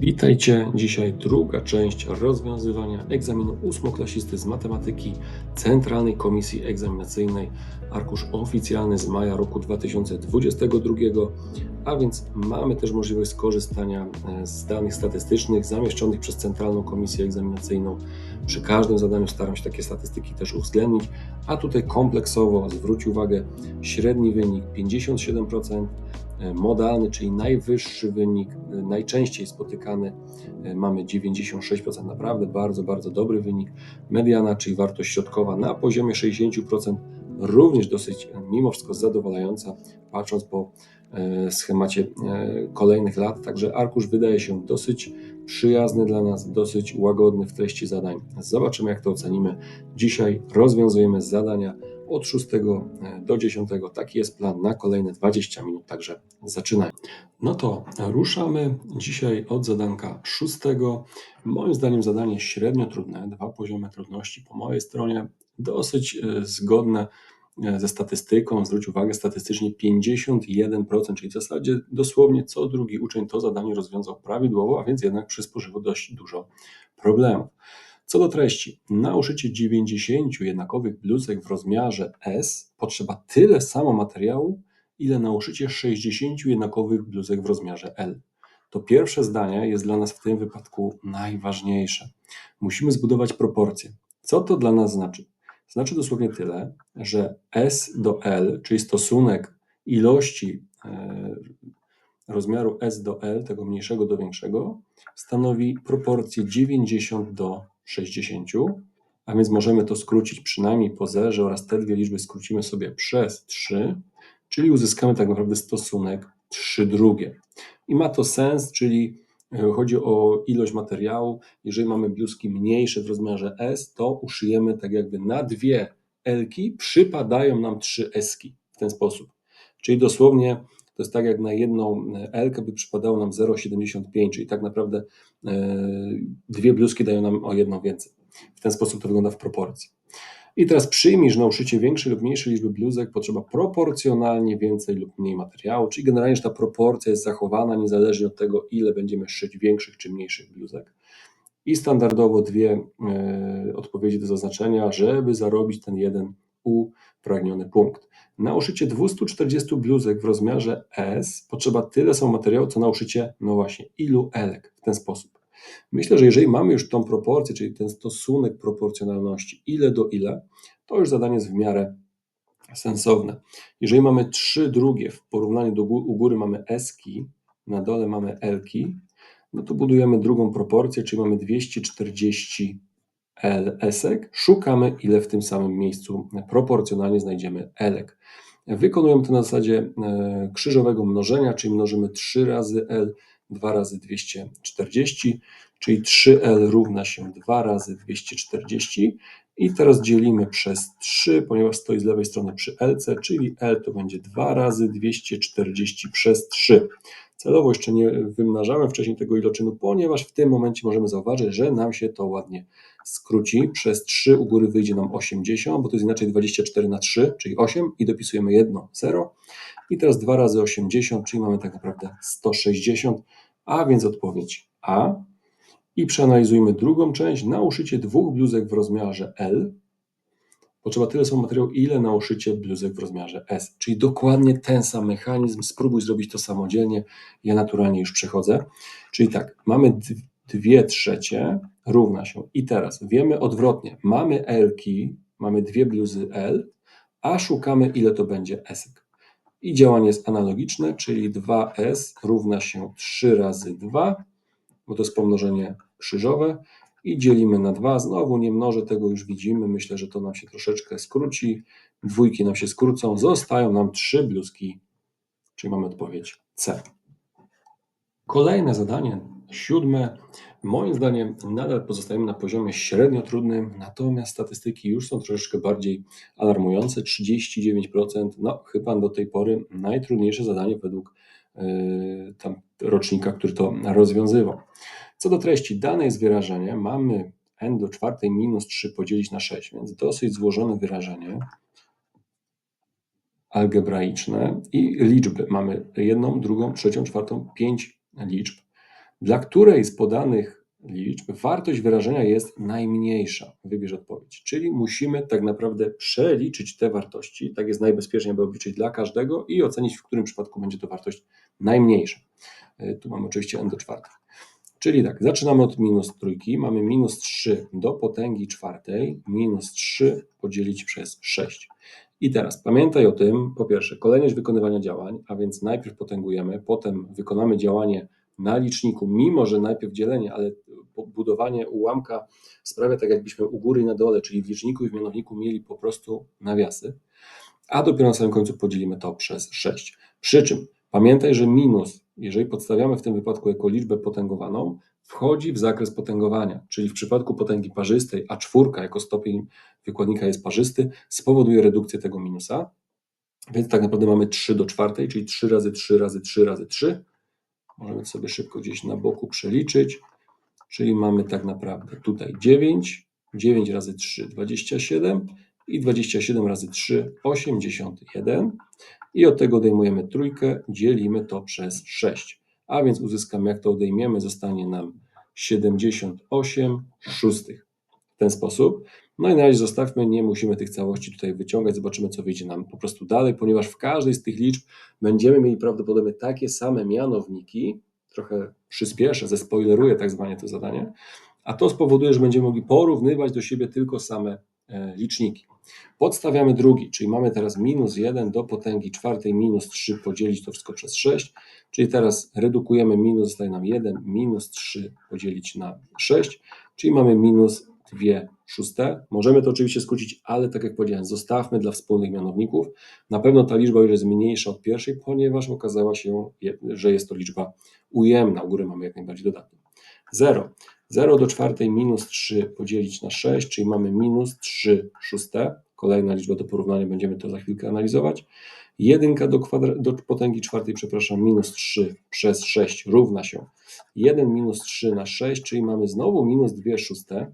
Witajcie. Dzisiaj druga część rozwiązywania egzaminu ósmoklasisty z matematyki Centralnej Komisji Egzaminacyjnej. Arkusz oficjalny z maja roku 2022, a więc mamy też możliwość skorzystania e, z danych statystycznych zamieszczonych przez Centralną Komisję Egzaminacyjną. Przy każdym zadaniu staram się takie statystyki też uwzględnić, a tutaj kompleksowo zwróć uwagę średni wynik 57%, E, modalny, czyli najwyższy wynik, najczęściej spotykany, e, mamy 96%, naprawdę bardzo, bardzo dobry wynik. Mediana, czyli wartość środkowa na poziomie 60%, również dosyć mimo wszystko zadowalająca, patrząc po schemacie kolejnych lat. Także arkusz wydaje się dosyć przyjazny dla nas, dosyć łagodny w treści zadań. Zobaczymy, jak to ocenimy. Dzisiaj rozwiązujemy zadania od 6 e, do 10. Taki jest plan na kolejne 20 minut, także zaczynajmy. No to ruszamy dzisiaj od zadanka 6. Moim zdaniem zadanie średnio trudne, dwa poziomy trudności po mojej stronie, dosyć e, zgodne e, ze statystyką. Zwróć uwagę, statystycznie 51%, czyli w zasadzie dosłownie co drugi uczeń to zadanie rozwiązał prawidłowo, a więc jednak przysporzyło dość dużo problemów. Co do treści, na uszycie 90 jednakowych bluzek w rozmiarze S potrzeba tyle samo materiału, ile na uszycie 60 jednakowych bluzek w rozmiarze L. To pierwsze zdanie jest dla nas w tym wypadku najważniejsze. Musimy zbudować proporcje. Co to dla nas znaczy? Znaczy dosłownie tyle, że S do L, czyli stosunek ilości e, rozmiaru S do L, tego mniejszego do większego, stanowi proporcję 90 do 60, a więc możemy to skrócić przynajmniej po zerze oraz te dwie liczby skrócimy sobie przez 3, czyli uzyskamy tak naprawdę stosunek 3 drugie. I ma to sens, czyli chodzi o ilość materiału. Jeżeli mamy bluzki mniejsze w rozmiarze S, to uszyjemy tak jakby na dwie L-ki przypadają nam trzy S-ki w ten sposób. Czyli dosłownie to jest tak jak na jedną e, L by przypadało nam 0,75, czyli tak naprawdę e, dwie bluzki dają nam o jedną więcej. W ten sposób to wygląda w proporcji. I teraz przyjmij, że na uszycie większej lub mniejszej liczby bluzek potrzeba proporcjonalnie więcej lub mniej materiału, czyli generalnie, że ta proporcja jest zachowana niezależnie od tego, ile będziemy szyć większych czy mniejszych bluzek. I standardowo dwie e, odpowiedzi do zaznaczenia, żeby zarobić ten jeden upragniony punkt. Na uszycie 240 bluzek w rozmiarze S potrzeba tyle samo materiału, co na uszycie, no właśnie, ilu elek w ten sposób. Myślę, że jeżeli mamy już tą proporcję, czyli ten stosunek proporcjonalności, ile do ile, to już zadanie jest w miarę sensowne. Jeżeli mamy trzy drugie w porównaniu do u góry mamy eski, na dole mamy elki, no to budujemy drugą proporcję, czyli mamy 240 L-esek, szukamy ile w tym samym miejscu proporcjonalnie znajdziemy elek. Wykonujemy to na zasadzie e, krzyżowego mnożenia, czyli mnożymy 3 razy L, 2 razy 240, czyli 3L równa się 2 razy 240 i teraz dzielimy przez 3, ponieważ stoi z lewej strony przy LC, czyli L to będzie 2 razy 240 przez 3. Celowo jeszcze nie wymnażałem wcześniej tego iloczynu, ponieważ w tym momencie możemy zauważyć, że nam się to ładnie skróci. Przez 3 u góry wyjdzie nam 80, bo to jest inaczej 24 na 3, czyli 8 i dopisujemy 1, 0. I teraz 2 razy 80, czyli mamy tak naprawdę 160, a więc odpowiedź A. I przeanalizujmy drugą część. Na uszycie dwóch bluzek w rozmiarze L potrzeba tyle samo materiału, ile na uszycie bluzek w rozmiarze S. Czyli dokładnie ten sam mechanizm. Spróbuj zrobić to samodzielnie. Ja naturalnie już przechodzę. Czyli tak, mamy 2 trzecie równa się. I teraz wiemy odwrotnie. Mamy L-ki, mamy dwie bluzy L, a szukamy ile to będzie S. I działanie jest analogiczne, czyli 2S równa się 3 razy 2, bo to jest pomnożenie krzyżowe i dzielimy na 2. Znowu nie mnożę tego, już widzimy. Myślę, że to nam się troszeczkę skróci. Dwójki nam się skrócą. Zostają nam trzy bluzki, czyli mamy odpowiedź C. Kolejne zadanie, siódme. Moim zdaniem nadal pozostajemy na poziomie średnio trudnym, natomiast statystyki już są troszeczkę bardziej alarmujące. 39%, no chyba do tej pory najtrudniejsze zadanie według yy, tam rocznika, który to rozwiązywał. Co do treści, dane jest wyrażenie. Mamy n do czwartej minus 3 podzielić na 6, więc dosyć złożone wyrażenie algebraiczne i liczby. Mamy jedną, drugą, trzecią, czwartą, pięć liczb. Dla której z podanych liczb wartość wyrażenia jest najmniejsza. Wybierz odpowiedź. Czyli musimy tak naprawdę przeliczyć te wartości, tak jest najbezpieczniej, aby obliczyć dla każdego i ocenić, w którym przypadku będzie to wartość najmniejsza. E, Tu mamy oczywiście n do czwartej. Czyli tak, zaczynamy od minus trójki, mamy minus 3 do potęgi czwartej, minus 3 podzielić przez 6. I teraz pamiętaj o tym, po pierwsze, kolejność wykonywania działań, a więc najpierw potęgujemy, potem wykonamy działanie na liczniku, mimo że najpierw dzielenie, ale budowanie ułamka sprawia tak, jakbyśmy u góry i na dole, czyli w liczniku i w mianowniku mieli po prostu nawiasy, a dopiero na samym końcu podzielimy to przez 6. Przy czym pamiętaj, że minus, jeżeli podstawiamy w tym wypadku jako liczbę potęgowaną, wchodzi w zakres potęgowania, czyli w przypadku potęgi parzystej, a czwórka jako stopień wykładnika jest parzysty, spowoduje redukcję tego minusa, więc tak naprawdę mamy 3 do czwartej, czyli 3 razy 3 razy 3 razy 3. Możemy sobie szybko gdzieś na boku przeliczyć, czyli mamy tak naprawdę tutaj 9, 9 razy 3 27 i 27 razy 3 81 i od tego odejmujemy trójkę, dzielimy to przez 6. A więc uzyskamy, jak to odejmiemy, zostanie nam 78 szóstych. W ten sposób. No i na razie zostawmy, nie musimy tych całości tutaj wyciągać, zobaczymy co wyjdzie nam po prostu dalej, ponieważ w każdej z tych liczb będziemy mieli prawdopodobnie takie same mianowniki, trochę przyspieszę, zespoileruję tak zwanie to zadanie, a to spowoduje, że będziemy mogli porównywać do siebie tylko same e, liczniki. Podstawiamy drugi, czyli mamy teraz minus 1 do potęgi czwartej minus 3 podzielić to wszystko przez 6, czyli teraz redukujemy minus, zostaje nam 1, minus 3 podzielić na 6, czyli mamy minus 2 szóste. Możemy to oczywiście skrócić, ale tak jak powiedziałem, zostawmy dla wspólnych mianowników. Na pewno ta liczba już jest mniejsza od pierwszej, ponieważ okazała się, że jest to liczba ujemna. U góry mamy jak najbardziej dodatnią. 0. 0 do czwartej minus 3 podzielić na 6, czyli mamy minus 3 szóste. Kolejna liczba do porównania, będziemy to za chwilkę analizować. 1 do, do potęgi czwartej, przepraszam, minus 3 przez 6 równa się 1 minus 3 na 6, czyli mamy znowu minus 2 szóste.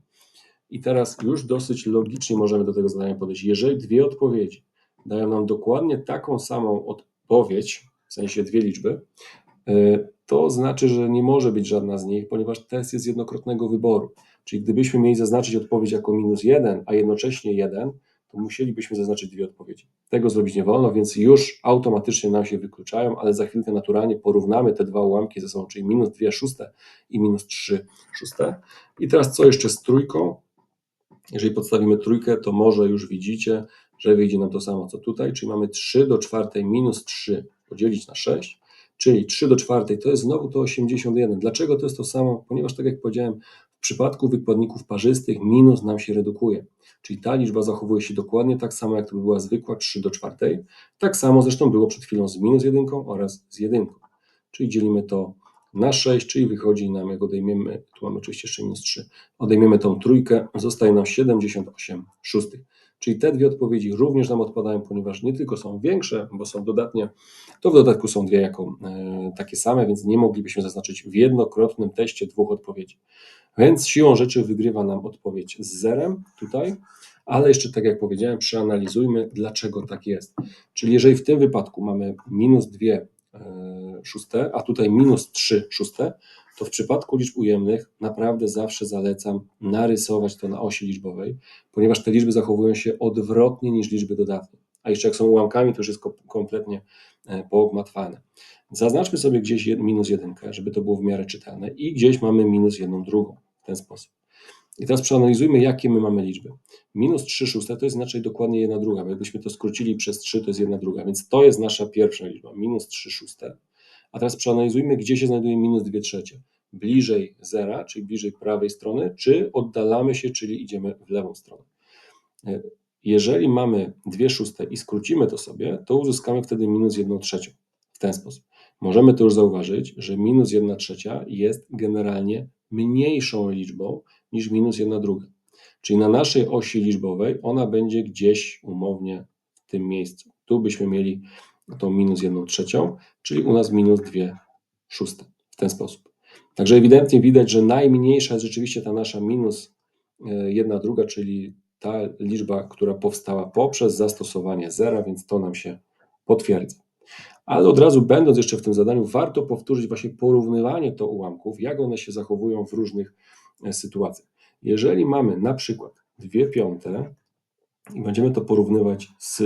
I teraz już dosyć logicznie możemy do tego zadania podejść. Jeżeli dwie odpowiedzi dają nam dokładnie taką samą odpowiedź, w sensie dwie liczby, y, to znaczy, że nie może być żadna z nich, ponieważ test jest jednokrotnego wyboru. Czyli gdybyśmy mieli zaznaczyć odpowiedź jako minus 1, a jednocześnie 1, to musielibyśmy zaznaczyć dwie odpowiedzi. Tego zrobić nie wolno, więc już automatycznie nam się wykluczają, ale za chwilkę naturalnie porównamy te dwa ułamki ze sobą, czyli minus 2 szóste i minus 3 szóste. I teraz co jeszcze z trójką? Jeżeli podstawimy trójkę, to może już widzicie, że wyjdzie nam to samo co tutaj, czyli mamy 3 do czwartej minus 3 podzielić na 6, czyli 3 do czwartej to jest znowu to 81. Dlaczego to jest to samo? Ponieważ tak jak powiedziałem, w przypadku wykładników parzystych minus nam się redukuje, czyli ta liczba zachowuje się dokładnie tak samo, jak to by była zwykła 3 do czwartej. Tak samo zresztą było przed chwilą z minus jedynką oraz z jedynką. Czyli dzielimy to na 6, czyli wychodzi nam, jak odejmiemy, tu mamy oczywiście jeszcze minus 3, odejmiemy tą trójkę, zostaje nam 78 szóstych. Czyli te dwie odpowiedzi również nam odpadają, ponieważ nie tylko są większe, bo są dodatnie, to w dodatku są dwie jako e, takie same, więc nie moglibyśmy zaznaczyć w jednokrotnym teście dwóch odpowiedzi. Więc siłą rzeczy wygrywa nam odpowiedź z zerem tutaj, ale jeszcze tak jak powiedziałem, przeanalizujmy, dlaczego tak jest. Czyli jeżeli w tym wypadku mamy minus 2 e, szóste, a tutaj minus 3 szóste, to w przypadku liczb ujemnych naprawdę zawsze zalecam narysować to na osi liczbowej, ponieważ te liczby zachowują się odwrotnie niż liczby dodatnie. A jeszcze jak są ułamkami, to już jest ko- kompletnie e, poogmatwane. Zaznaczmy sobie gdzieś minus jedynkę, żeby to było w miarę czytelne i gdzieś mamy minus jedną drugą w ten sposób. I teraz przeanalizujmy, jakie my mamy liczby. Minus 3 szóste to jest inaczej dokładnie jedna druga, bo jakbyśmy to skrócili przez 3, to jest jedna druga, więc to jest nasza pierwsza liczba, minus 3 szóste. A teraz przeanalizujmy, gdzie się znajduje minus 2 trzecie. Bliżej zera, czyli bliżej prawej strony, czy oddalamy się, czyli idziemy w lewą stronę. E, Jeżeli mamy 2 szóste i skrócimy to sobie, to uzyskamy wtedy minus 1 trzecią. W ten sposób. Możemy to już zauważyć, że minus 1 trzecia jest generalnie mniejszą liczbą niż minus 1 druga. Czyli na naszej osi liczbowej ona będzie gdzieś umownie w tym miejscu. Tu byśmy mieli tą minus 1 trzecią, czyli u nas minus 2 szóste. W ten sposób. Także ewidentnie widać, że najmniejsza jest rzeczywiście ta nasza minus 1 druga, czyli ta liczba, która powstała poprzez zastosowanie zera, więc to nam się potwierdza. Ale od razu, będąc jeszcze w tym zadaniu, warto powtórzyć właśnie porównywanie to ułamków, jak one się zachowują w różnych e, sytuacjach. Jeżeli mamy na przykład 2 piąte i będziemy to porównywać z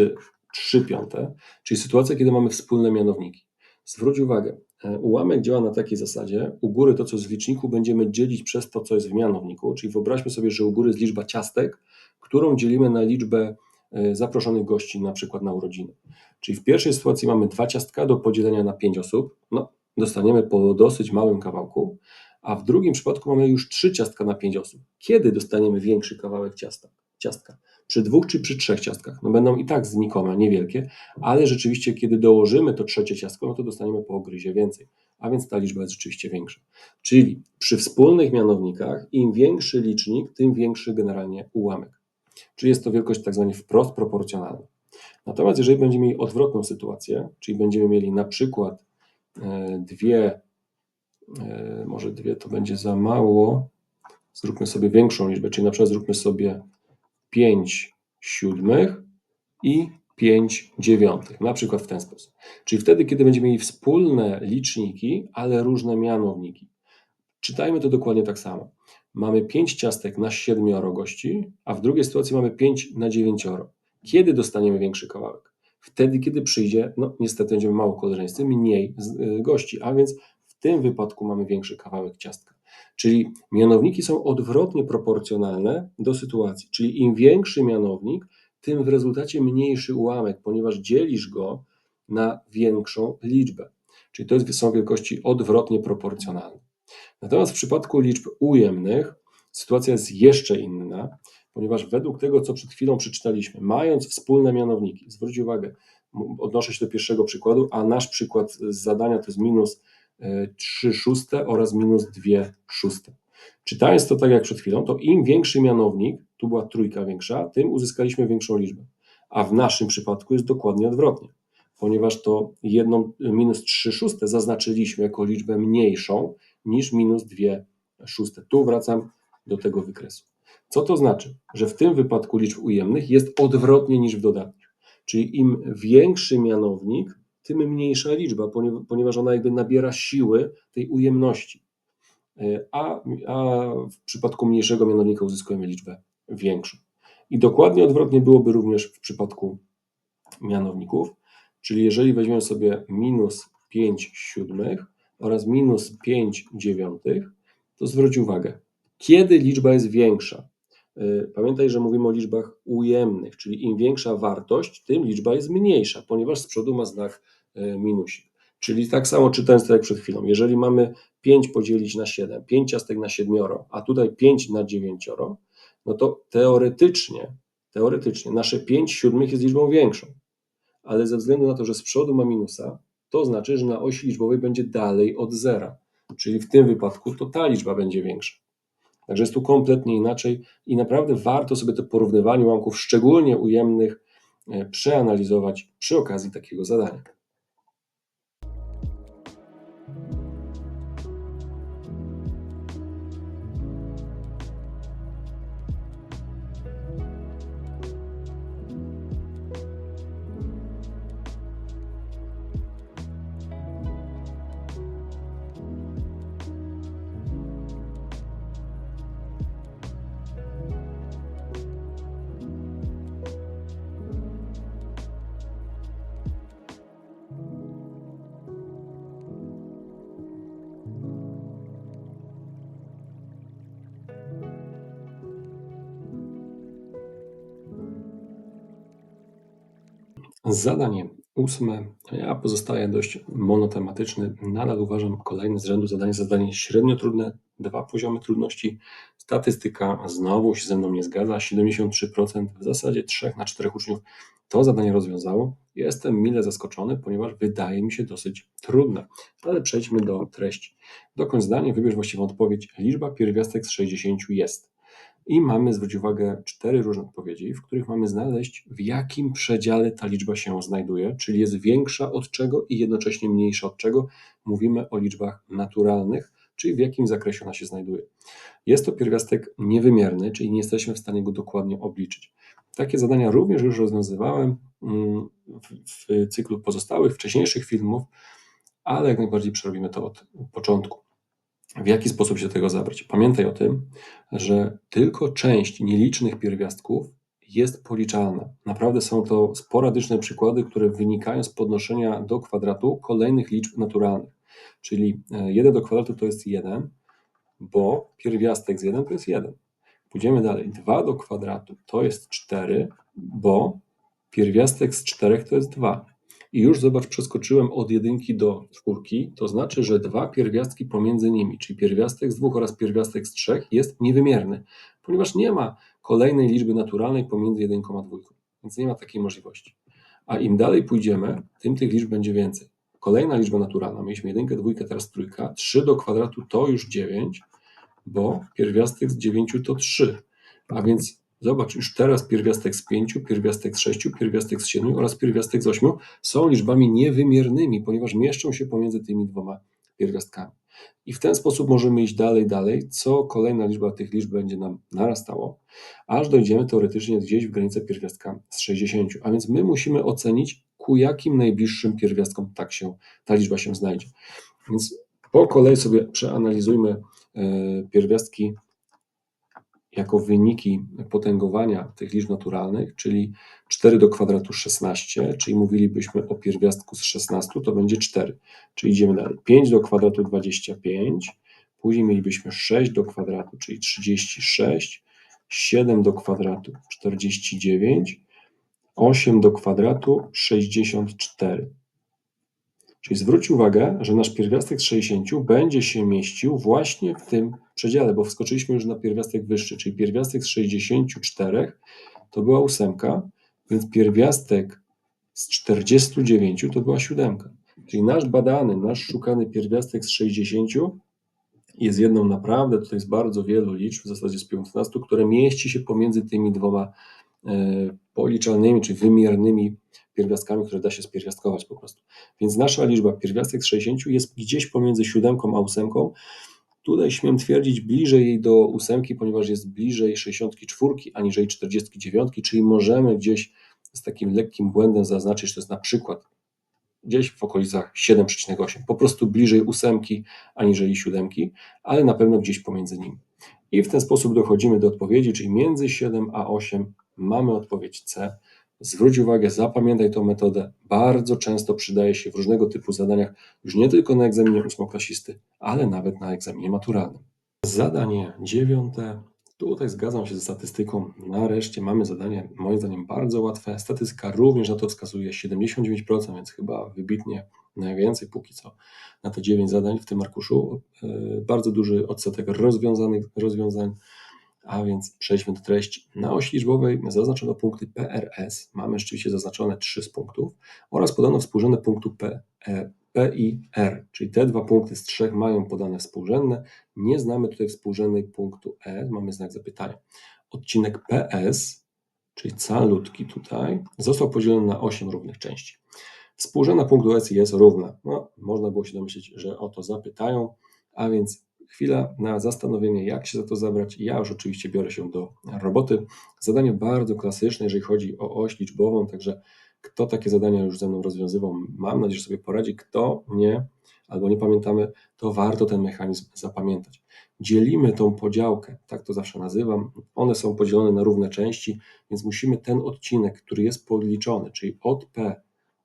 3 piąte, czyli sytuacja, kiedy mamy wspólne mianowniki. Zwróć uwagę, e, ułamek działa na takiej zasadzie, u góry to, co w liczniku, będziemy dzielić przez to, co jest w mianowniku, czyli wyobraźmy sobie, że u góry jest liczba ciastek, którą dzielimy na liczbę e, zaproszonych gości, na przykład na urodziny. Czyli w pierwszej sytuacji mamy dwa ciastka do podzielenia na pięć osób, no dostaniemy po dosyć małym kawałku, a w drugim przypadku mamy już trzy ciastka na pięć osób. Kiedy dostaniemy większy kawałek ciasta, ciastka? Przy dwóch czy przy trzech ciastkach? No będą i tak znikome, niewielkie, ale rzeczywiście kiedy dołożymy to trzecie ciastko, no to dostaniemy po ogryzie więcej, a więc ta liczba jest rzeczywiście większa. Czyli przy wspólnych mianownikach im większy licznik, tym większy generalnie ułamek. Czyli jest to wielkość tak zwanie wprost proporcjonalna. Natomiast jeżeli będziemy mieli odwrotną sytuację, czyli będziemy mieli na przykład e, dwie, e, może dwie to będzie za mało, zróbmy sobie większą liczbę, czyli na przykład zróbmy sobie 5 siódmych i 5 dziewiątych, na przykład w ten sposób. Czyli wtedy, kiedy będziemy mieli wspólne liczniki, ale różne mianowniki. Czytajmy to dokładnie tak samo. Mamy 5 ciastek na 7 gości, a w drugiej sytuacji mamy 5 na 9. Kiedy dostaniemy większy kawałek? Wtedy, kiedy przyjdzie, no niestety będziemy mało koleżeńscy, mniej y, gości, a więc w tym wypadku mamy większy kawałek ciastka. Czyli mianowniki są odwrotnie proporcjonalne do sytuacji. Czyli im większy mianownik, tym w rezultacie mniejszy ułamek, ponieważ dzielisz go na większą liczbę. Czyli to jest, są wielkości odwrotnie proporcjonalne. Natomiast w przypadku liczb ujemnych sytuacja jest jeszcze inna, ponieważ według tego, co przed chwilą przeczytaliśmy, mając wspólne mianowniki, zwróć uwagę, odnoszę się do pierwszego przykładu, a nasz przykład z zadania to jest minus 3 szóste oraz minus 2 szóste. Czytając to tak jak przed chwilą, to im większy mianownik, tu była trójka większa, tym uzyskaliśmy większą liczbę. A w naszym przypadku jest dokładnie odwrotnie, ponieważ to jedną minus 3 szóste zaznaczyliśmy jako liczbę mniejszą niż minus 2 szóste. Tu wracam do tego wykresu. Co to znaczy? Że w tym wypadku liczb ujemnych jest odwrotnie niż w dodatnich. Czyli im większy mianownik, tym mniejsza liczba, ponieważ ona jakby nabiera siły tej ujemności. E, a, a w przypadku mniejszego mianownika uzyskujemy liczbę większą. I dokładnie odwrotnie byłoby również w przypadku mianowników, czyli jeżeli weźmiemy sobie minus 5 siódmych oraz minus 5 dziewiątych, to zwróć uwagę, kiedy liczba jest większa. E, pamiętaj, że mówimy o liczbach ujemnych, czyli im większa wartość, tym liczba jest mniejsza, ponieważ z przodu ma znak minusik. Czyli tak samo czytając to jak przed chwilą, jeżeli mamy 5 podzielić na 7, 5 ciastek na 7, a tutaj 5 na 9, no to teoretycznie, teoretycznie nasze 5 siódmych jest liczbą większą. Ale ze względu na to, że z przodu ma minusa, to znaczy, że na osi liczbowej będzie dalej od zera. Czyli w tym wypadku to ta liczba będzie większa. Także jest tu kompletnie inaczej i naprawdę warto sobie to porównywanie ułamków, szczególnie ujemnych, e, przeanalizować przy okazji takiego zadania. Zadanie ósme. Ja pozostaję dość monotematyczny. Nadal uważam kolejne z rzędu zadanie, zadanie średnio trudne, dwa poziomy trudności. Statystyka znowu się ze mną nie zgadza. 73% w zasadzie 3 na 4 uczniów to zadanie rozwiązało. Jestem mile zaskoczony, ponieważ wydaje mi się dosyć trudne. Ale przejdźmy do treści. Dokąd zdanie, wybierz właściwą odpowiedź. Liczba pierwiastek z 60 jest. I mamy, zwróć uwagę, cztery różne odpowiedzi, w których mamy znaleźć, w jakim przedziale ta liczba się znajduje, czyli jest większa od czego i jednocześnie mniejsza od czego. Mówimy o liczbach naturalnych, czyli w jakim zakresie ona się znajduje. Jest to pierwiastek niewymierny, czyli nie jesteśmy w stanie go dokładnie obliczyć. Takie zadania również już rozwiązywałem mm, w, w cyklu pozostałych, wcześniejszych filmów, ale jak najbardziej przerobimy to od początku. W jaki sposób się tego zabrać? Pamiętaj o tym, że tylko część nielicznych pierwiastków jest policzalna. Naprawdę są to sporadyczne przykłady, które wynikają z podnoszenia do kwadratu kolejnych liczb naturalnych. Czyli 1 do kwadratu to jest 1, bo pierwiastek z 1 to jest 1. Pójdziemy dalej. 2 do kwadratu to jest 4, bo pierwiastek z 4 to jest 2. I już zobacz, przeskoczyłem od jedynki do czwórki, to znaczy, że dwa pierwiastki pomiędzy nimi, czyli pierwiastek z dwóch oraz pierwiastek z trzech jest niewymierny, ponieważ nie ma kolejnej liczby naturalnej pomiędzy jedynką a dwójką, więc nie ma takiej możliwości. A im dalej pójdziemy, tym tych liczb będzie więcej. Kolejna liczba naturalna, mieliśmy jedynkę, dwójkę, teraz trójka, 3 do kwadratu to już 9, bo pierwiastek z 9 to 3, a więc Zobacz, już teraz pierwiastek z 5, pierwiastek z 6, pierwiastek z 7 oraz pierwiastek z 8 są liczbami niewymiernymi, ponieważ mieszczą się pomiędzy tymi dwoma pierwiastkami. I w ten sposób możemy iść dalej, dalej, co kolejna liczba tych liczb będzie nam narastało, aż dojdziemy teoretycznie gdzieś w granicę pierwiastka z 60. A więc my musimy ocenić, ku jakim najbliższym pierwiastkom tak się, ta liczba się znajdzie. Więc po kolei sobie przeanalizujmy e, pierwiastki jako wyniki potęgowania tych liczb naturalnych, czyli 4 do kwadratu 16, czyli mówilibyśmy o pierwiastku z 16, to będzie 4. Czyli idziemy dalej. 5 do kwadratu 25, później mielibyśmy 6 do kwadratu, czyli 36, 7 do kwadratu 49, 8 do kwadratu 64. Czyli zwróć uwagę, że nasz pierwiastek z 60 będzie się mieścił właśnie w tym przedziale, bo wskoczyliśmy już na pierwiastek wyższy, czyli pierwiastek z 64 to była ósemka, więc pierwiastek z 49 to była siódemka. Czyli nasz badany, nasz szukany pierwiastek z 60 jest jedną naprawdę, tutaj jest bardzo wielu liczb, w zasadzie z 15, które mieści się pomiędzy tymi dwoma policzalnymi czy wymiernymi pierwiastkami, które da się spierwiastkować po prostu. Więc nasza liczba pierwiastek z 60 jest gdzieś pomiędzy siódemką a ósemką. Tutaj śmiem twierdzić bliżej jej do ósemki, ponieważ jest bliżej 64 aniżeli 49, czyli możemy gdzieś z takim lekkim błędem zaznaczyć, że to jest na przykład gdzieś w okolicach 7,8, po prostu bliżej ósemki aniżeli siódemki, ale na pewno gdzieś pomiędzy nimi. I w ten sposób dochodzimy do odpowiedzi, czyli między 7 a 8 mamy odpowiedź C. Zwróć uwagę, zapamiętaj tą metodę. Bardzo często przydaje się w różnego typu zadaniach, już nie tylko na egzaminie ósmoklasisty, ale nawet na egzaminie maturalnym. Zadanie dziewiąte. Tutaj zgadzam się ze statystyką. Nareszcie mamy zadanie, moim zdaniem, bardzo łatwe. Statystyka również na to wskazuje 79%, więc chyba wybitnie najwięcej póki co na te 9 zadań w tym arkuszu. Yy, bardzo duży odsetek rozwiązanych rozwiązań a więc przejdźmy do treści. Na osi liczbowej zaznaczono punkty PRS, mamy rzeczywiście zaznaczone 3 z punktów, oraz podano współrzędne punktu P, e, P i R, czyli te dwa punkty z trzech mają podane współrzędne. Nie znamy tutaj współrzędnej punktu E, mamy znak zapytania. Odcinek PS, czyli calutki tutaj, został podzielony na 8 równych części. Współrzędna punktu S jest równa. No, można było się domyślić, że o to zapytają, a więc chwila na zastanowienie, jak się za to zabrać. Ja już oczywiście biorę się do roboty. Zadanie bardzo klasyczne, jeżeli chodzi o oś liczbową, także kto takie zadania już ze mną rozwiązywał, mam nadzieję, że sobie poradzi. Kto nie, albo nie pamiętamy, to warto ten mechanizm zapamiętać. Dzielimy tą podziałkę, tak to zawsze nazywam. One są podzielone na równe części, więc musimy ten odcinek, który jest podliczony, czyli od P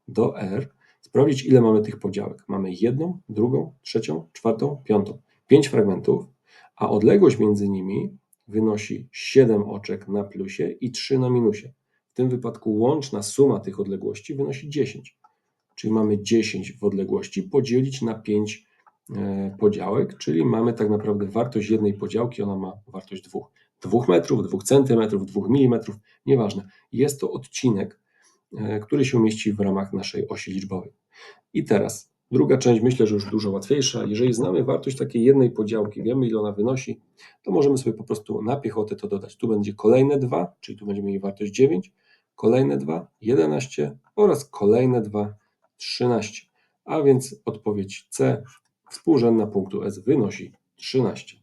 do R, sprawdzić, ile mamy tych podziałek. Mamy jedną, drugą, trzecią, czwartą, piątą. 5 fragmentów, a odległość między nimi wynosi 7 oczek na plusie i 3 na minusie. W tym wypadku łączna suma tych odległości wynosi 10. Czyli mamy 10 w odległości podzielić na 5 e, podziałek, czyli mamy tak naprawdę wartość jednej podziałki, ona ma wartość 2. 2 metrów, 2 centymetrów, 2 milimetrów, nieważne. Jest to odcinek, e, który się mieści w ramach naszej osi liczbowej. I teraz Druga część myślę, że już dużo łatwiejsza. Jeżeli znamy wartość takiej jednej podziałki, wiemy ile ona wynosi, to możemy sobie po prostu na piechotę to dodać. Tu będzie kolejne 2, czyli tu będziemy mieli wartość 9, kolejne 2, 11 oraz kolejne 2, 13. A więc odpowiedź C współrzędna punktu S wynosi 13.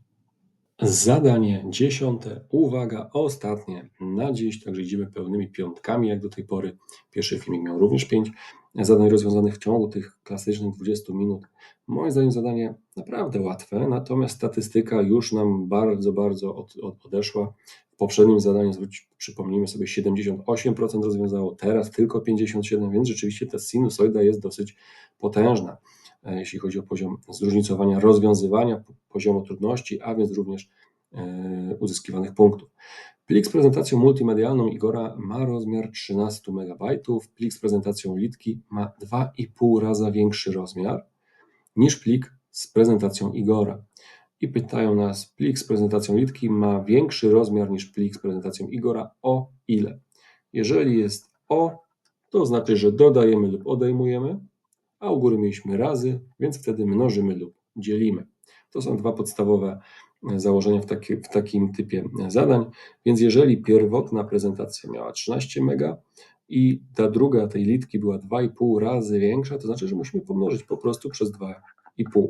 Zadanie dziesiąte. Uwaga, ostatnie na dziś, także idziemy pełnymi piątkami jak do tej pory. Pierwszy filmik miał również 5 zadań rozwiązanych w ciągu tych klasycznych 20 minut. Moim zdaniem zadanie naprawdę łatwe, natomiast statystyka już nam bardzo, bardzo od, od, odeszła. W poprzednim zadaniu, przypomnijmy sobie, 78% rozwiązało, teraz tylko 57%, więc rzeczywiście ta sinusoida jest dosyć potężna jeśli chodzi o poziom zróżnicowania rozwiązywania, poziomu trudności, a więc również e, uzyskiwanych punktów. Plik z prezentacją multimedialną Igora ma rozmiar 13 MB, plik z prezentacją Litki ma 2,5 raza większy rozmiar niż plik z prezentacją Igora. I pytają nas, plik z prezentacją Litki ma większy rozmiar niż plik z prezentacją Igora o ile? Jeżeli jest o, to znaczy, że dodajemy lub odejmujemy, a u góry mieliśmy razy, więc wtedy mnożymy lub dzielimy. To są dwa podstawowe e, założenia w, taki, w takim typie e, zadań. Więc jeżeli pierwotna prezentacja miała 13 MB i ta druga tej litki była 2,5 razy większa, to znaczy, że musimy pomnożyć po prostu przez 2,5.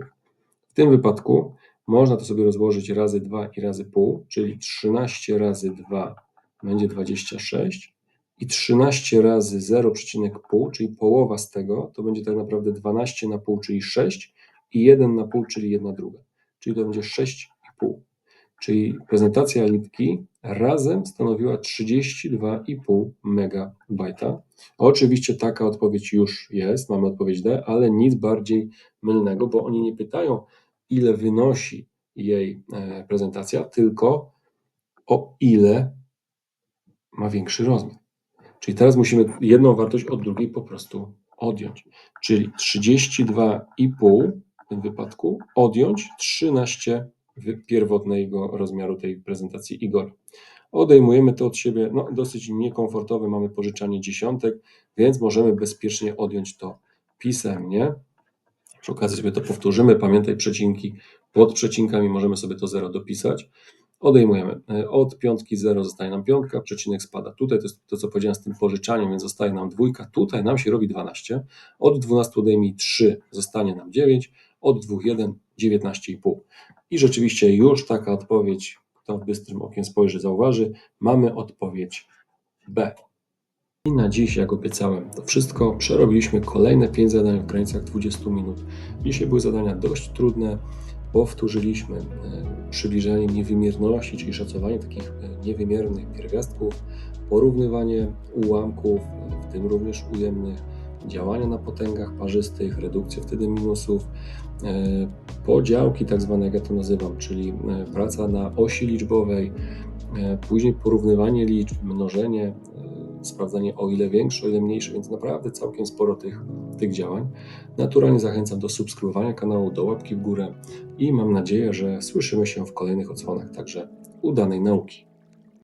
W tym wypadku można to sobie rozłożyć razy 2 i razy pół, czyli 13 razy 2 będzie 26 i 13 razy 0,5, czyli połowa z tego, to będzie tak naprawdę 12 na pół, czyli 6 i 1 na pół, czyli 1 druga, czyli to będzie 6,5. Czyli prezentacja litki razem stanowiła 32,5 MB. Oczywiście taka odpowiedź już jest, mamy odpowiedź D, ale nic bardziej mylnego, bo oni nie pytają, ile wynosi jej e, prezentacja, tylko o ile ma większy rozmiar. Czyli teraz musimy jedną wartość od drugiej po prostu odjąć. Czyli 32,5 w tym wypadku odjąć 13 pierwotnego rozmiaru tej prezentacji Igor. Odejmujemy to od siebie, no dosyć niekomfortowe, mamy pożyczanie dziesiątek, więc możemy bezpiecznie odjąć to pisemnie. Przy okazji sobie to powtórzymy. Pamiętaj przecinki pod przecinkami, możemy sobie to 0 dopisać. Odejmujemy. E, od piątki 0 zostaje nam piątka, przecinek spada. Tutaj to jest to, co powiedziałem z tym pożyczaniem, więc zostaje nam dwójka. Tutaj nam się robi 12. Od 12 odejmij 3, zostanie nam 9. Od 2, 1, 19,5. I rzeczywiście już taka odpowiedź, kto bystrym okiem spojrzy, zauważy, mamy odpowiedź B. I na dziś, jak obiecałem, to wszystko. Przerobiliśmy kolejne 5 zadań w granicach 20 minut. Dzisiaj były zadania dość trudne. Powtórzyliśmy e, przybliżenie niewymierności, czyli szacowanie takich e, niewymiernych pierwiastków, porównywanie ułamków, w tym również ujemnych, działania na potęgach parzystych, redukcję wtedy minusów, e, podziałki tak zwane, jak ja to nazywam, czyli praca na osi liczbowej, później porównywanie liczb, mnożenie, sprawdzanie o ile większe, o ile mniejsze, więc naprawdę całkiem sporo tych, tych działań. Naturalnie zachęcam do subskrybowania kanału, do łapki w górę i mam nadzieję, że słyszymy się w kolejnych odsłonach. Także udanej nauki.